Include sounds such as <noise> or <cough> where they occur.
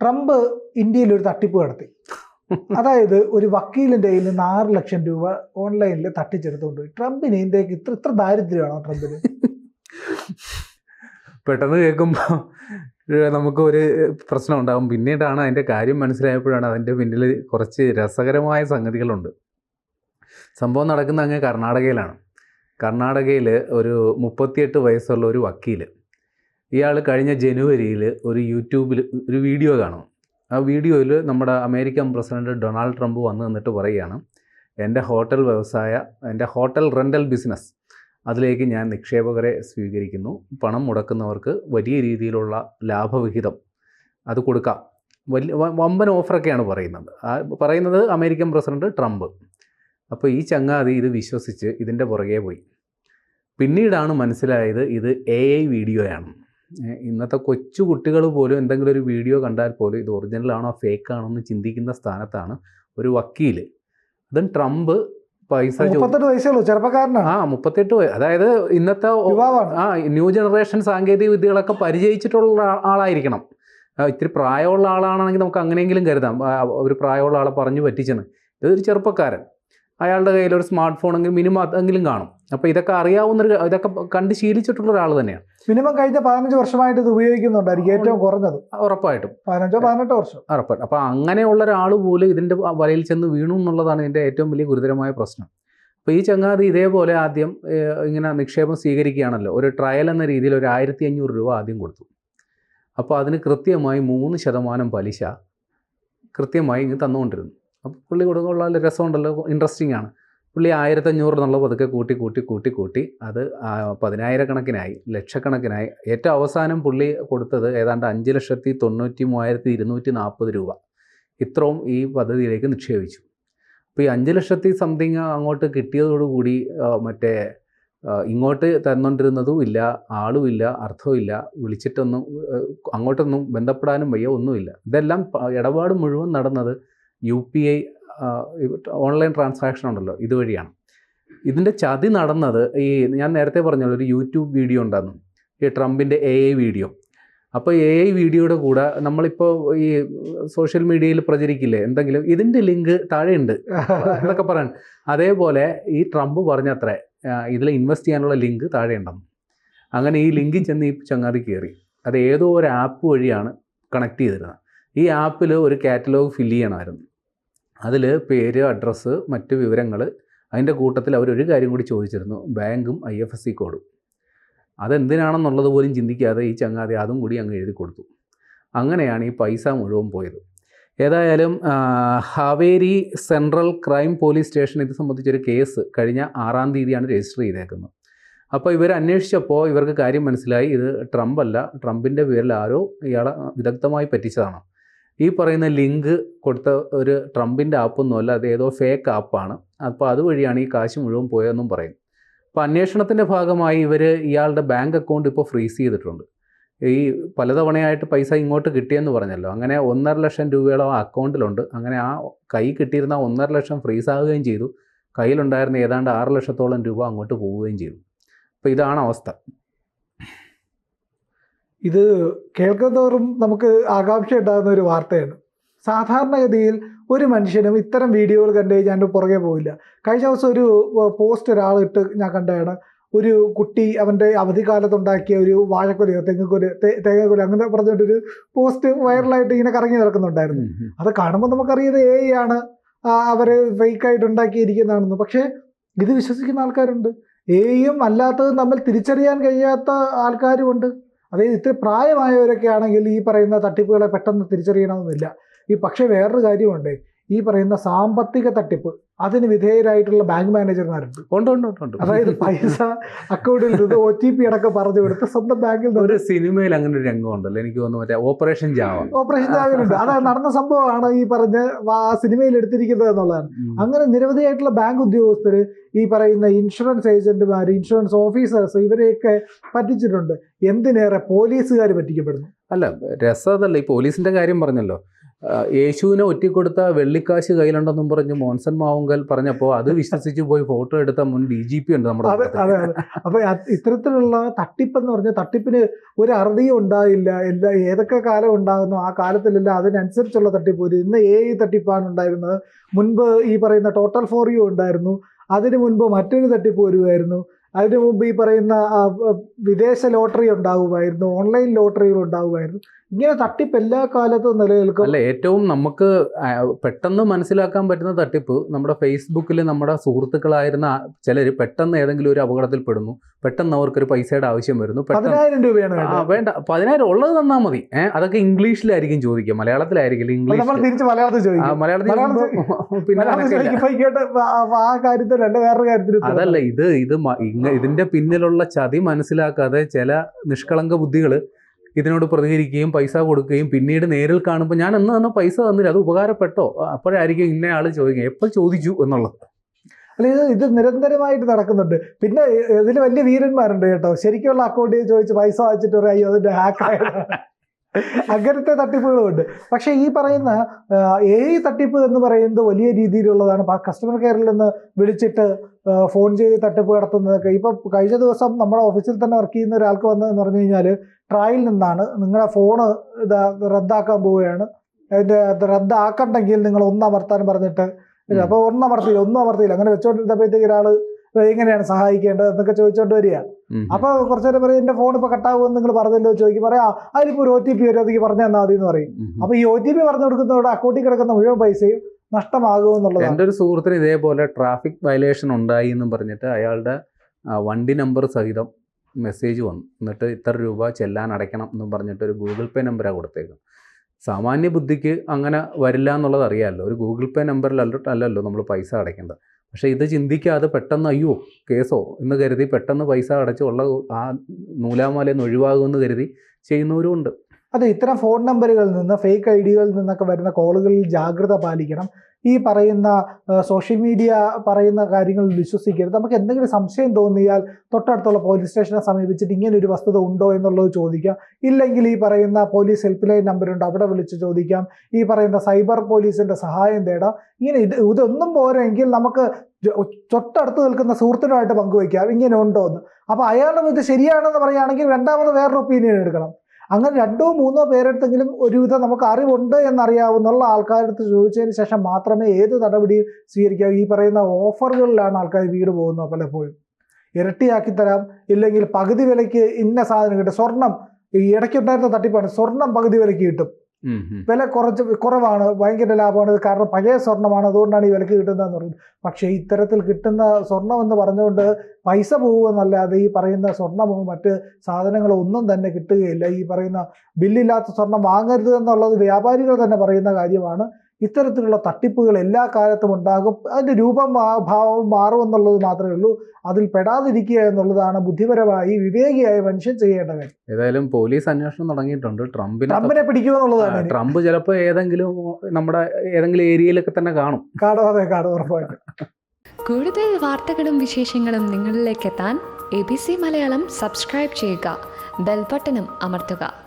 Trump ഇന്ത്യയിൽ ഒരു തട്ടിപ്പ് നടത്തി. അതായത് ഒരു വക്കീലിന്റെ കയ്യിൽ നിന്ന് ആറ് ലക്ഷം രൂപ ഓൺലൈനിൽ തട്ടിച്ചെടുത്തുകൊണ്ട് പോയി. ട്രംപിന് ഇന്ത്യയ്ക്ക് ഇത്ര ഇത്ര ദാരിദ്ര്യമാണോ ട്രംപിന്? പെട്ടെന്ന് കേൾക്കുമ്പോൾ നമുക്ക് ഒരു പ്രശ്നം ഉണ്ടാകും പിന്നീടാണ് അതിന്റെ കാര്യം മനസ്സിലായപ്പോഴാണ് അതിന്റെ പിന്നിൽ കുറച്ച് രസകരമായ സംഗതികളുണ്ട്. സംഭവം നടക്കുന്ന അങ്ങ് കർണാടകയിലാണ്. കർണാടകയിൽ ഒരു മുപ്പത്തിയെട്ട് വയസ്സുള്ള ഒരു വക്കീൽ ഇയാൾ കഴിഞ്ഞ ജനുവരിയിൽ ഒരു യൂട്യൂബിൽ ഒരു വീഡിയോ കാണും. ആ വീഡിയോയിൽ നമ്മുടെ അമേരിക്കൻ പ്രസിഡന്റ് ഡൊണാൾഡ് ട്രംപ് വന്നു നിന്നിട്ട് പറയുകയാണ് എന്റെ ഹോട്ടൽ വ്യവസായ എന്റെ ഹോട്ടൽ റെന്റൽ ബിസിനസ് അതിലേക്ക് ഞാൻ നിക്ഷേപകരെ സ്വീകരിക്കുന്നു. പണം മുടക്കുന്നവർക്ക് വലിയ രീതിയിലുള്ള ലാഭവിഹിതം അത് കൊടുക്കാം. വലിയ വമ്പൻ ഓഫറൊക്കെയാണ് പറയുന്നത്. ആ പറയുന്നത് അമേരിക്കൻ പ്രസിഡന്റ് ട്രംപ്. അപ്പോൾ ഈ ചങ്ങാതി ഇത് വിശ്വസിച്ച് ഇതിന്റെ പുറകെ പോയി. പിന്നീടാണ് മനസ്സിലായത് ഇത് എ ഐ വീഡിയോയാണ്. ഇന്നത്തെ കൊച്ചു കുട്ടികൾ പോലും എന്തെങ്കിലും ഒരു വീഡിയോ കണ്ടാൽ പോലും ഇത് ഒറിജിനൽ ആണോ ഫേക്ക് ആണോ എന്ന് ചിന്തിക്കുന്ന സ്ഥാനത്താണ് ഒരു വക്കീൽ അതും ട്രംപ് പൈസ ചോ- മുപ്പത്തെട്ട് വയസ്സുള്ളൂ ചെറുപ്പക്കാരനാണ് ആ മുപ്പത്തെട്ട് വയസ്സ് അതായത് ഇന്നത്തെ ആ ന്യൂ ജനറേഷൻ സാങ്കേതിക വിദ്യകളൊക്കെ പരിചയിച്ചിട്ടുള്ള ആളായിരിക്കണം. ഇത്തിരി പ്രായമുള്ള ആളാണെങ്കിൽ നമുക്ക് അങ്ങനെയെങ്കിലും കരുതാം. ഒരു പ്രായമുള്ള ആളെ പറഞ്ഞു പറ്റിച്ചെന്ന്. ഇതൊരു ചെറുപ്പക്കാരൻ. അയാളുടെ കയ്യിൽ ഒരു സ്മാർട്ട് ഫോൺ എങ്കിലും മിനിമം അതെങ്കിലും കാണും. അപ്പോൾ ഇതൊക്കെ അറിയാവുന്ന ഒരു ഇതൊക്കെ കണ്ട് ശീലിച്ചിട്ടുള്ള ഒരാൾ തന്നെയാണ്. മിനിമം കഴിഞ്ഞ പതിനഞ്ച് വർഷമായിട്ട് ഇത് ഉപയോഗിക്കുന്നുണ്ടായിരിക്കും ഏറ്റവും കുറഞ്ഞത്. ഉറപ്പായിട്ടും. പതിനഞ്ചോ പതിനെട്ടോ വർഷം. ഉറപ്പായിട്ടും. അപ്പോൾ അങ്ങനെയുള്ള ഒരാൾ പോലും ഇതിന്റെ വലയിൽ ചെന്ന് വീണു എന്നുള്ളതാണ് ഇതിന്റെ ഏറ്റവും വലിയ ഗുരുതരമായ പ്രശ്നം. അപ്പോൾ ഈ ചങ്ങാതി ഇതേപോലെ ആദ്യം ഇങ്ങനെ നിക്ഷേപം സ്വീകരിക്കുകയാണല്ലോ. ഒരു ട്രയൽ എന്ന രീതിയിൽ ഒരു ആയിരത്തി അഞ്ഞൂറ് രൂപ ആദ്യം കൊടുത്തു. അപ്പോൾ അതിന് കൃത്യമായി മൂന്ന് ശതമാനം പലിശ കൃത്യമായി ഇങ്ങ് തന്നുകൊണ്ടിരുന്നു. അപ്പോൾ പുള്ളി കൊടുക്കാനുള്ള രസമുണ്ടല്ലോ ഇൻട്രസ്റ്റിംഗ് ആണ്. പുള്ളി ആയിരത്തഞ്ഞൂറ് എന്നുള്ള പതുക്കെ കൂട്ടി കൂട്ടി കൂട്ടി കൂട്ടി അത് പതിനായിരക്കണക്കിനായി ലക്ഷക്കണക്കിനായി. ഏറ്റവും അവസാനം പുള്ളി കൊടുത്തത് ഏതാണ്ട് അഞ്ച് ലക്ഷത്തി തൊണ്ണൂറ്റി മൂവായിരത്തി ഇരുന്നൂറ്റി നാൽപ്പത് രൂപ. ഇത്രയും ഈ പദ്ധതിയിലേക്ക് നിക്ഷേപിച്ചു. അപ്പോൾ ഈ അഞ്ച് ലക്ഷത്തി സംതിങ് അങ്ങോട്ട് കിട്ടിയതോടുകൂടി മറ്റേ ഇങ്ങോട്ട് തന്നുകൊണ്ടിരുന്നതും ഇല്ല ആളുമില്ല അർത്ഥവുമില്ല വിളിച്ചിട്ടൊന്നും അങ്ങോട്ടൊന്നും ബന്ധപ്പെടാനും വയ്യ ഒന്നുമില്ല. ഇതെല്ലാം ഇടപാട് മുഴുവൻ നടന്നത് U P I online transaction ഉണ്ടല്ലോ ഇതുവഴിയാണ്. ഇതിന്റെ ചതി നടന്നത് ഈ ഞാൻ നേരത്തെ പറഞ്ഞല്ലോ ഒരു യൂട്യൂബ് വീഡിയോ ഉണ്ടായിരുന്നു. ഈ ട്രംപിന്റെ എ ഐ വീഡിയോ. അപ്പോൾ എ ഐ വീഡിയോയുടെ കൂടെ നമ്മളിപ്പോൾ ഈ സോഷ്യൽ മീഡിയയിൽ പ്രചരിക്കില്ലേ എന്തെങ്കിലും ഇതിന്റെ ലിങ്ക് താഴെയുണ്ട് എന്നൊക്കെ <laughs> പറയാൻ അതേപോലെ ഈ ട്രംപ് പറഞ്ഞത്രേ ഇതിൽ ഇൻവെസ്റ്റ് ചെയ്യാനുള്ള ലിങ്ക് താഴെ ഉണ്ടെന്ന് അങ്ങനെ ഈ ലിങ്കിൽ ചെന്ന് ഈ ചങ്ങാതി കയറി. അത് ഏതോ ഒരു ആപ്പ് വഴിയാണ് കണക്ട് ചെയ്തിരുന്നത്. ഈ ആപ്പിൽ ഒരു കാറ്റലോഗ് ഫില്ല് ചെയ്യണമായിരുന്നു. അതിൽ പേര് അഡ്രസ്സ് മറ്റ് വിവരങ്ങൾ അതിന്റെ കൂട്ടത്തിൽ അവരൊരു കാര്യം കൂടി ചോദിച്ചിരുന്നു ബാങ്കും ഐ എഫ് എസ് സി കോഡും. അതെന്തിനാണെന്നുള്ളത് പോലും ചിന്തിക്കാതെ ഈ ചങ്ങാതി അതും കൂടി അങ്ങ് എഴുതി കൊടുത്തു. അങ്ങനെയാണ് ഈ പൈസ മുഴുവൻ പോയത്. ഏതായാലും Haveri central crime police station ഇത് സംബന്ധിച്ചൊരു കേസ് കഴിഞ്ഞ ആറാം തീയതിയാണ് രജിസ്റ്റർ ചെയ്തേക്കുന്നത്. അപ്പോൾ ഇവർ അന്വേഷിച്ചപ്പോൾ ഇവർക്ക് കാര്യം മനസ്സിലായി. ഇത് ട്രംപ് അല്ല ട്രംപിന്റെ പേരിൽ ആരോ ഇയാളെ വിദഗ്ധമായി പറ്റിച്ചതാണ്. ഈ പറയുന്ന ലിങ്ക് കൊടുത്ത ഒരു ട്രംപിന്റെ ആപ്പൊന്നുമല്ല അത് ഏതോ ഫേക്ക് ആപ്പാണ്. അപ്പോൾ അതുവഴിയാണ് ഈ കാശ് മുഴുവൻ പോയതെന്നും പറയും അപ്പോൾ അന്വേഷണത്തിന്റെ ഭാഗമായി ഇവർ ഇയാളുടെ ബാങ്ക് അക്കൗണ്ട് ഇപ്പോൾ ഫ്രീസ് ചെയ്തിട്ടുണ്ട്. ഈ പലതവണയായിട്ട് പൈസ ഇങ്ങോട്ട് കിട്ടിയെന്ന് പറഞ്ഞല്ലോ. അങ്ങനെ ഒന്നര ലക്ഷം രൂപയോളം ആ അക്കൗണ്ടിലുണ്ട്. അങ്ങനെ ആ കൈ കിട്ടിയിരുന്ന ഒന്നര ലക്ഷം ഫ്രീസ് ആവുകയും ചെയ്തു. കയ്യിലുണ്ടായിരുന്ന ഏതാണ്ട് ആറ് ലക്ഷത്തോളം രൂപ അങ്ങോട്ട് പോവുകയും ചെയ്തു. അപ്പോൾ ഇതാണ് അവസ്ഥ. ഇത് കേൾക്കുന്നതോറും നമുക്ക് ആകാംക്ഷ ഉണ്ടാകുന്ന ഒരു വാർത്തയാണ്. സാധാരണഗതിയിൽ ഒരു മനുഷ്യനും ഇത്തരം വീഡിയോകൾ കണ്ടു കഴിഞ്ഞാൽ എന്റെ പുറകെ പോവില്ല. കഴിഞ്ഞ ദിവസം ഒരു പോസ്റ്റ് ഒരാൾ ഇട്ട് ഞാൻ കണ്ടതാണ്. ഒരു കുട്ടി അവന്റെ അവധിക്കാലത്തുണ്ടാക്കിയ ഒരു വാഴക്കൊലയോ തെങ്ങുകൊലയോ തേങ്ങക്കൊല അങ്ങനെ പറഞ്ഞിട്ടൊരു പോസ്റ്റ് വൈറലായിട്ട് ഇങ്ങനെ കറങ്ങി നടക്കുന്നുണ്ടായിരുന്നു. അത് കാണുമ്പോൾ നമുക്കറിയത് എ ആണ്. അവർ ഫേക്കായിട്ട് ഉണ്ടാക്കിയിരിക്കുന്നതാണെന്ന്. പക്ഷേ ഇത് വിശ്വസിക്കുന്ന ആൾക്കാരുണ്ട്. എയും അല്ലാത്തതും തമ്മിൽ തിരിച്ചറിയാൻ കഴിയാത്ത ആൾക്കാരുമുണ്ട്. അതായത് ഇത്ര പ്രായമായവരൊക്കെ ആണെങ്കിൽ ഈ പറയുന്ന തട്ടിപ്പുകളെ പെട്ടെന്ന് തിരിച്ചറിയണമെന്നില്ല. ഈ പക്ഷേ വേറൊരു കാര്യമുണ്ട്. ഈ പറയുന്ന സാമ്പത്തിക തട്ടിപ്പ് അതിന് വിധേയരായിട്ടുള്ള ബാങ്ക് മാനേജർമാരുണ്ട്. ഉണ്ട് ഉണ്ട് ഉണ്ട് അതായത് പൈസ അക്കൗണ്ടിൽ നിന്ന് ഒ ടി പി അടക്കം പറഞ്ഞു കൊടുത്ത് സ്വന്തം ബാങ്കിൽ നിന്ന് ഒരു സിനിമയിൽ അങ്ങനെ ഒരു രംഗം ഉണ്ടല്ലോ എനിക്ക് തോന്നുന്നു മറ്റേ ഓപ്പറേഷൻ ജാവ. ഓപ്പറേഷൻ ജാമ്യമുണ്ട് അത് നടന്ന സംഭവമാണ് ഈ പറഞ്ഞ ആ സിനിമയിൽ എടുത്തിരിക്കുന്നത് എന്നുള്ളതാണ്. അങ്ങനെ നിരവധിയായിട്ടുള്ള ബാങ്ക് ഉദ്യോഗസ്ഥർ ഈ പറയുന്ന ഇൻഷുറൻസ് ഏജന്റുമാർ ഇൻഷുറൻസ് ഓഫീസേഴ്സ് ഇവരെയൊക്കെ പറ്റിച്ചിട്ടുണ്ട്. എന്തിനേറെ പോലീസുകാർ പറ്റിക്കപ്പെടുന്നു? അല്ല രസതല്ല. ഈ പോലീസിന്റെ കാര്യം പറഞ്ഞല്ലോ. യേശുവിനെ ഒറ്റിക്കൊടുത്ത വെള്ളിക്കാശ് കയ്യിലുണ്ടെന്നും പറഞ്ഞ് മോൻസൻ മാവുങ്കൽ പറഞ്ഞപ്പോൾ അത് വിശ്വസിച്ച് പോയി ഫോട്ടോ എടുത്ത മുൻ ഡി ജി പി ഉണ്ട് നമ്മുടെ അതെ. അതെ അപ്പൊ ഇത്തരത്തിലുള്ള തട്ടിപ്പെന്ന് പറഞ്ഞാൽ തട്ടിപ്പിന് ഒരു അറുതിയും ഉണ്ടായില്ല. എല്ലാ ഏതൊക്കെ കാലം ഉണ്ടാകുന്നു ആ കാലത്തിലല്ല അതിനനുസരിച്ചുള്ള തട്ടിപ്പ്. ഒരു ഇന്ന് ഏ തട്ടിപ്പാണ് ഉണ്ടായിരുന്നത്. മുൻപ് ഈ പറയുന്ന ടോട്ടൽ ഫോർ യു ഉണ്ടായിരുന്നു. അതിന് മുൻപ് മറ്റൊരു തട്ടിപ്പ് വരുമായിരുന്നു. അതിന് മുമ്പ് ഈ പറയുന്ന വിദേശ ലോട്ടറി ഉണ്ടാകുമായിരുന്നു ഓൺലൈൻ ലോട്ടറികൾ ഉണ്ടാകുമായിരുന്നു ഇങ്ങനെ തട്ടിപ്പ് എല്ലാ കാലത്തും നിലനിൽക്കും. അല്ല ഏറ്റവും നമുക്ക് പെട്ടെന്ന് മനസ്സിലാക്കാൻ പറ്റുന്ന തട്ടിപ്പ് നമ്മുടെ ഫേസ്ബുക്കിൽ നമ്മുടെ സുഹൃത്തുക്കളായിരുന്ന ചിലർ പെട്ടെന്ന് ഏതെങ്കിലും ഒരു അപകടത്തിൽ പെടുന്നു പെട്ടെന്ന് അവർക്കൊരു പൈസയുടെ ആവശ്യം വരുന്നു. പതിനായിരം രൂപയാണ് വേണ്ട. പതിനായിരം ഉള്ളത് തന്നാൽ മതി. ഏഹ് അതൊക്കെ ഇംഗ്ലീഷിലായിരിക്കും ചോദിക്കുക. മലയാളത്തിലായിരിക്കില്ല ഇംഗ്ലീഷ്. തിരിച്ച് മലയാളത്തിൽ മലയാളത്തിൽ പിന്നെ ആ- ആ കാര്യത്തിലല്ല വേറെ കാര്യത്തിൽ അതല്ല ഇത് ഇത് ഇതിന്റെ പിന്നിലുള്ള ചതി മനസ്സിലാക്കാതെ ചില നിഷ്കളങ്ക ബുദ്ധികൾ ഇതിനോട് പ്രതികരിക്കുകയും പൈസ കൊടുക്കുകയും പിന്നീട് നേരിൽ കാണുമ്പോൾ ഞാൻ എന്ന് തന്നെ പൈസ തന്നില്ല അത് ഉപകാരപ്പെട്ടോ? അപ്പോഴായിരിക്കും ഇന്ന ആൾ ചോദിക്കുക. എപ്പോൾ ചോദിച്ചു എന്നുള്ളത്? അല്ല ഇത് ഇത് നിരന്തരമായിട്ട് നടക്കുന്നുണ്ട്. പിന്നെ ഇതിൽ വലിയ വീരന്മാരുണ്ട് കേട്ടോ. ശരിക്കുള്ള അക്കൗണ്ടിൽ ചോദിച്ച് പൈസ വാങ്ങിച്ചിട്ട് പറയും അയ്യോ അതിന്റെ ഹാക്കായതാണ് <laughs> അങ്ങനത്തെ തട്ടിപ്പുകളുമുണ്ട്. പക്ഷെ ഈ പറയുന്ന എ തട്ടിപ്പ് എന്ന് പറയുന്നത് വലിയ രീതിയിലുള്ളതാണ്. കസ്റ്റമർ കെയറിൽ നിന്ന് വിളിച്ചിട്ട് ഫോൺ ചെയ്ത് തട്ടിപ്പ് നടത്തുന്നതൊക്കെ. ഇപ്പൊ കഴിഞ്ഞ ദിവസം നമ്മുടെ ഓഫീസിൽ തന്നെ വർക്ക് ചെയ്യുന്ന ഒരാൾക്ക് വന്നതെന്ന് പറഞ്ഞു കഴിഞ്ഞാൽ ട്രായിൽ നിന്നാണ്. നിങ്ങളുടെ ഫോണ് ഇതാ റദ്ദാക്കാൻ പോവുകയാണ്. അതിന്റെ അത് റദ്ദാക്കണ്ടെങ്കിൽ നിങ്ങൾ ഒന്നമർത്താൻ പറഞ്ഞിട്ട് അപ്പൊ അപ്പോൾ ഒന്ന് അമർത്തിയില്ല ഒന്നും അമർത്തിയില്ല അങ്ങനെ വെച്ചോണ്ടിരുന്നപ്പോഴത്തേക്ക് ഒരാൾ എങ്ങനെയാണ് സഹായിക്കേണ്ടത് എന്നൊക്കെ ചോദിച്ചോണ്ട് വരിക. അപ്പൊ അപ്പോൾ കുറച്ചു നേരം പറയും എന്റെ ഫോൺ ഇപ്പൊ കട്ടാകുമെന്ന് നിങ്ങൾ പറഞ്ഞല്ലോ? ചോദിക്കും. പറയാ അതിലിപ്പോ ഒരു ഒ ടി പി വരും അതെനിക്ക് പറഞ്ഞു തന്നാൽ മതി എന്ന് പറയും. അപ്പൊ ഈ ഒ ടി പി പറഞ്ഞു കൊടുക്കുന്നതോടെ അക്കൗണ്ടിൽ കിടക്കുന്ന മുഴുവൻ പൈസയും നഷ്ടമാകുമെന്നുള്ളത് എന്റെ ഒരു സുഹൃത്തിന് ഇതേപോലെ ട്രാഫിക് വയലേഷൻ ഉണ്ടായി എന്നും പറഞ്ഞിട്ട് അയാളുടെ വണ്ടി നമ്പർ സഹിതം മെസ്സേജ് വന്നു. എന്നിട്ട് ഇത്ര രൂപ ചെല്ലാൻ അടയ്ക്കണം എന്നും പറഞ്ഞിട്ട് ഒരു ഗൂഗിൾ പേ നമ്പറാണ് കൊടുത്തേക്കുന്നത് സാമാന്യ ബുദ്ധിക്ക് അങ്ങനെ വരില്ല എന്നുള്ളത് അറിയാമല്ലോ ഒരു ഗൂഗിൾ പേ നമ്പറിൽ അല്ലല്ലോ നമ്മൾ പൈസ അടയ്ക്കേണ്ടത്. പക്ഷേ ഇത് ചിന്തിക്കാതെ പെട്ടെന്ന് അയ്യോ കേസോ എന്ന് കരുതി പെട്ടെന്ന് പൈസ അടച്ച് ഉള്ള ആ നൂലാമാലയിൽ നിന്ന് ഒഴിവാകുമെന്ന് കരുതി ചെയ്യുന്നവരും ഉണ്ട്. അതെ ഇത്തരം ഫോൺ നമ്പറുകളിൽ നിന്ന് ഫേക്ക് ഐ ഡികളിൽ നിന്നൊക്കെ വരുന്ന കോളുകളിൽ ജാഗ്രത പാലിക്കണം. ഈ പറയുന്ന സോഷ്യൽ മീഡിയ പറയുന്ന കാര്യങ്ങൾ വിശ്വസിക്കരുത്. നമുക്ക് എന്തെങ്കിലും സംശയം തോന്നിയാൽ തൊട്ടടുത്തുള്ള പോലീസ് സ്റ്റേഷനെ സമീപിച്ചിട്ട് ഇങ്ങനെ ഒരു വസ്തുത ഉണ്ടോ എന്നുള്ളത് ചോദിക്കാം. ഇല്ലെങ്കിൽ ഈ പറയുന്ന പോലീസ് ഹെൽപ്പ് ലൈൻ നമ്പറുണ്ട് അവിടെ വിളിച്ച് ചോദിക്കാം. ഈ പറയുന്ന സൈബർ പോലീസിന്റെ സഹായം തേടാം. ഇങ്ങനെ ഇത് ഇതൊന്നും പോരെങ്കിൽ നമുക്ക് തൊട്ടടുത്ത് നിൽക്കുന്ന സുഹൃത്തിനുമായിട്ട് പങ്കുവയ്ക്കാം. ഇങ്ങനെ ഉണ്ടോ എന്ന് അപ്പോൾ അയാളും ഇത് ശരിയാണെന്ന് പറയുകയാണെങ്കിൽ രണ്ടാമത് വേറൊരു ഒപ്പീനിയൻ എടുക്കണം. അങ്ങനെ രണ്ടോ മൂന്നോ പേരെടുത്തെങ്കിലും ഒരുവിധം നമുക്ക് അറിവുണ്ട് എന്നറിയാവുന്നുള്ള ആൾക്കാരടുത്ത് ചോദിച്ചതിന് ശേഷം മാത്രമേ ഏത് നടപടിയും സ്വീകരിക്കാവൂ. ഈ പറയുന്ന ഓഫറുകളിലാണ് ആൾക്കാർ വീട് പോകുന്നത് പലപ്പോഴും. ഇരട്ടിയാക്കി തരാം. ഇല്ലെങ്കിൽ പകുതി വിലയ്ക്ക് ഇന്ന സാധനം കിട്ടും. സ്വർണം ഈ ഇടയ്ക്കുണ്ടായിരുന്ന തട്ടിപ്പാണ്. സ്വർണം പകുതി വിലയ്ക്ക് കിട്ടും. വില കുറച്ച് കുറവാണ് ഭയങ്കര ലാഭമാണ് ഇത് കാരണം പഴയ സ്വർണമാണ് അതുകൊണ്ടാണ് ഈ വിലക്ക് കിട്ടുന്നതെന്ന് പറയുന്നത്. പക്ഷേ ഇത്തരത്തിൽ കിട്ടുന്ന സ്വർണം എന്ന് പറഞ്ഞുകൊണ്ട് പൈസ പോകുമെന്നല്ലാതെ ഈ പറയുന്ന സ്വർണമോ മറ്റ് സാധനങ്ങളോ ഒന്നും തന്നെ കിട്ടുകയില്ല. ഈ പറയുന്ന ബില്ലില്ലാത്ത സ്വർണം വാങ്ങരുത് എന്നുള്ളത് വ്യാപാരികൾ തന്നെ പറയുന്ന കാര്യമാണ്. ഇത്തരത്തിലുള്ള തട്ടിപ്പുകൾ എല്ലാ കാലത്തും ഉണ്ടാകും. അതിന്റെ രൂപം ഭാവം മാറും എന്നുള്ളത് മാത്രമേ ഉള്ളൂ. അതിൽ പെടാതിരിക്കുക എന്നുള്ളതാണ് ബുദ്ധിപരമായി വിവേകിയായ മനുഷ്യൻ ചെയ്യേണ്ട കാര്യം. ഏതായാലും പോലീസ് അന്വേഷണം തുടങ്ങിയിട്ടുണ്ട്. ട്രംപിനെ ട്രംപിനെ പിടിക്കുമെന്നുള്ളതാണ് എന്നുള്ളതാണ് ട്രംപ് ചിലപ്പോൾ ഏതെങ്കിലും നമ്മുടെ ഏതെങ്കിലും ഏരിയയിലൊക്കെ തന്നെ കാണും. കാണും അതെ കാണും ഉറപ്പായിട്ടും. കൂടുതൽ വാർത്തകളും വിശേഷങ്ങളും നിങ്ങളിലേക്ക് എത്താൻ A B C Malayalam subscribe ചെയ്യുക. ബെൽബട്ടനും അമർത്തുക.